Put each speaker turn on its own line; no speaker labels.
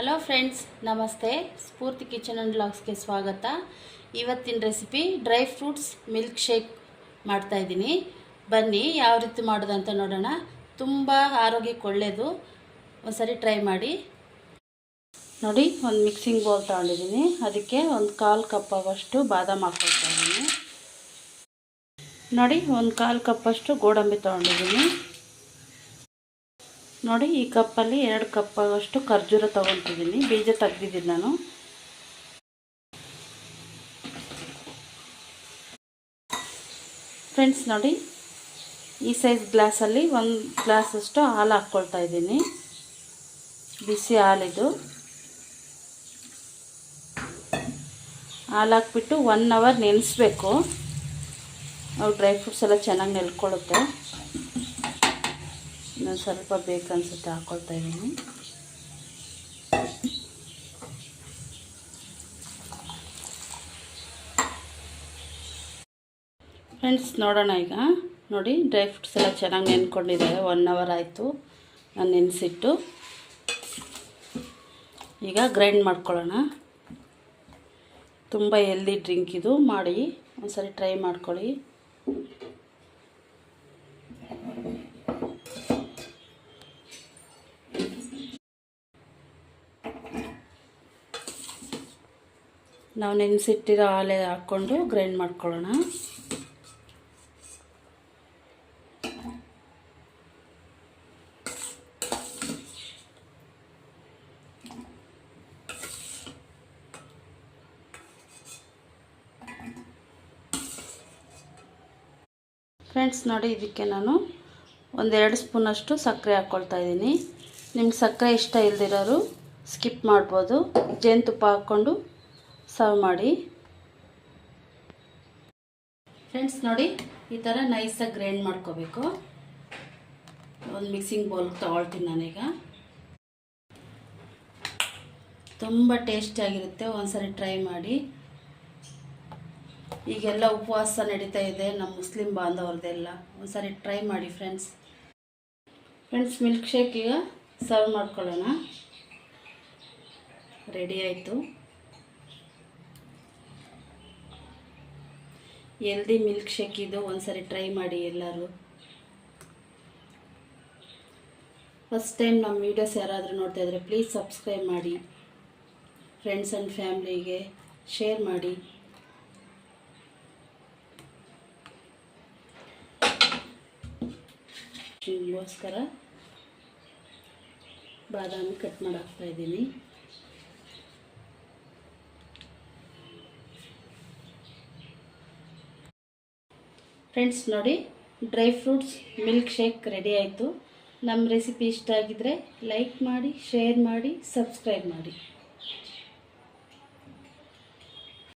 Hello friends ನಮಸ್ತೆ. ಸ್ಫೂರ್ತಿ kitchen and ಬ್ಲಾಗ್ಸ್ಗೆ ಸ್ವಾಗತ. ಇವತ್ತಿನ recipe dry fruits milk shake ಮಾಡ್ತಾಯಿದ್ದೀನಿ ಬನ್ನಿ, ಯಾವ ರೀತಿ ಮಾಡೋದು ಅಂತ ನೋಡೋಣ. ತುಂಬ ಆರೋಗ್ಯಕ್ಕೆ ಒಳ್ಳೆಯದು ಒಂದ್ಸರಿ ಟ್ರೈ ಮಾಡಿ. ನೋಡಿ, ಒಂದು ಮಿಕ್ಸಿಂಗ್ ಬೌಲ್ ತಗೊಂಡಿದ್ದೀನಿ. ಅದಕ್ಕೆ ಒಂದು ಕಾಲು ಕಪ್ ಅವಷ್ಟು ಬಾದಾಮ್ ಹಾಕ್ಕೊಳ್ತಾಯಿದ್ದೀನಿ ನೋಡಿ, ಒಂದು ಕಾಲು ಕಪ್ಪಷ್ಟು ಗೋಡಂಬಿ ತೊಗೊಂಡಿದ್ದೀನಿ. ನೋಡಿ, ಈ ಕಪ್ಪಲ್ಲಿ ಎರಡು ಕಪ್ ಆಗೋಷ್ಟು ಖರ್ಜೂರ ತೊಗೊತಿದ್ದೀನಿ ಬೀಜ ತೆಗ್ದಿದ್ದೀನಿ ನಾನು. ಫ್ರೆಂಡ್ಸ್, ನೋಡಿ, ಈ ಸೈಜ್ ಗ್ಲಾಸಲ್ಲಿ ಒಂದು ಗ್ಲಾಸಷ್ಟು ಹಾಲು ಹಾಕ್ಕೊಳ್ತಾ ಇದ್ದೀನಿ. ಬಿಸಿ ಹಾಲಿದು. ಹಾಲು ಹಾಕ್ಬಿಟ್ಟು ಒನ್ ಅವರ್ ನೆನೆಸ್ಬೇಕು. ಅವು ಡ್ರೈ ಫ್ರೂಟ್ಸ್ ಎಲ್ಲ ಚೆನ್ನಾಗಿ ನೆಲ್ಕೊಳ್ಳುತ್ತೆ ಇನ್ನೊಂದು ಸ್ವಲ್ಪ ಬೇಕನ್ಸುತ್ತೆ ಹಾಕ್ಕೊಳ್ತಾ ಇದ್ದೀನಿ. ಫ್ರೆಂಡ್ಸ್ ನೋಡೋಣ ಈಗ. ನೋಡಿ ಡ್ರೈ ಫ್ರೂಟ್ಸ್ ಎಲ್ಲ ಚೆನ್ನಾಗಿ ನೆನ್ಕೊಂಡಿದ್ದಾವೆ ಒನ್ ಅವರ್ ಆಯಿತು. ನಾನು ನೆನೆಸಿಟ್ಟು. ಈಗ ಗ್ರೈಂಡ್ ಮಾಡ್ಕೊಳ್ಳೋಣ. ತುಂಬ ಹೆಲ್ದಿ ಡ್ರಿಂಕ್ ಇದು. ಮಾಡಿ, ಒಂದ್ಸರಿ ಟ್ರೈ ಮಾಡ್ಕೊಳ್ಳಿ. ನಾವು ನೆನೆಸಿಟ್ಟಿರೋ ಹಾಲೆ ಹಾಕ್ಕೊಂಡು ಗ್ರೈಂಡ್ ಮಾಡ್ಕೊಳ್ಳೋಣ. ಫ್ರೆಂಡ್ಸ್ ನೋಡಿ ಇದಕ್ಕೆ ನಾನು ಒಂದೆರಡು ಸ್ಪೂನಷ್ಟು ಸಕ್ಕರೆ ಹಾಕ್ಕೊಳ್ತಾ ಇದ್ದೀನಿ. ನಿಮ್ಗೆ ಸಕ್ಕರೆ ಇಷ್ಟ ಇಲ್ದಿರೋರು ಸ್ಕಿಪ್ ಮಾಡ್ಬೋದು. ಜೇನುತುಪ್ಪ ಹಾಕ್ಕೊಂಡು ಸರ್ವ್ ಮಾಡಿ. ಫ್ರೆಂಡ್ಸ್ ನೋಡಿ, ಈ ಥರ ನೈಸಾಗಿ ಗ್ರೈಂಡ್ ಮಾಡ್ಕೋಬೇಕು. ಒಂದು ಮಿಕ್ಸಿಂಗ್ ಬೌಲ್ ತೊಗೊಳ್ತೀನಿ ನಾನೀಗ. ತುಂಬ ಟೇಸ್ಟಿಯಾಗಿರುತ್ತೆ ಒಂದ್ಸರಿ ಟ್ರೈ ಮಾಡಿ. ಈಗೆಲ್ಲ ಉಪವಾಸ ನಡೀತಾ ಇದೆ ನಮ್ಮ ಮುಸ್ಲಿಂ ಬಾಂಧವ್ರದ್ದೆಲ್ಲ ಒಂದ್ಸರಿ ಟ್ರೈ ಮಾಡಿ ಫ್ರೆಂಡ್ಸ್ ಫ್ರೆಂಡ್ಸ್ ಮಿಲ್ಕ್ ಶೇಕ್ ಈಗ ಸರ್ವ್ ಮಾಡ್ಕೊಳ್ಳೋಣ. ರೆಡಿ ಆಯಿತು. ಎಲ್ದಿ ಮಿಲ್ಕ್ ಶೇಕ್ ಇದು ಒಂದ್ಸರಿ ಟ್ರೈ ಮಾಡಿ ಎಲ್ಲರೂ. ಫಸ್ಟ್ ಟೈಮ್ ನಮ್ಮ ವೀಡಿಯೋಸ್ ಯಾರಾದರೂ ನೋಡ್ತಾ ಇದ್ರೆ ಪ್ಲೀಸ್ ಸಬ್ಸ್ಕ್ರೈಬ್ ಮಾಡಿ. ಫ್ರೆಂಡ್ಸ್ ಆ್ಯಂಡ್ ಫ್ಯಾಮ್ಲಿಗೆ ಶೇರ್ ಮಾಡಿ. ನಿಮಗೋಸ್ಕರ ಬಾದಾಮಿ ಕಟ್ ಮಾಡಾಕ್ತಾ ಇದ್ದೀನಿ. ಫ್ರೆಂಡ್ಸ್ ನೋಡಿ dry fruits milk shake ready ಆಯಿತು. ನಮ್ಮ ರೆಸಿಪಿ ಇಷ್ಟ ಆಗಿದ್ದರೆ ಲೈಕ್ ಮಾಡಿ ಶೇರ್ ಮಾಡಿ ಸಬ್ಸ್ಕ್ರೈಬ್ ಮಾಡಿ.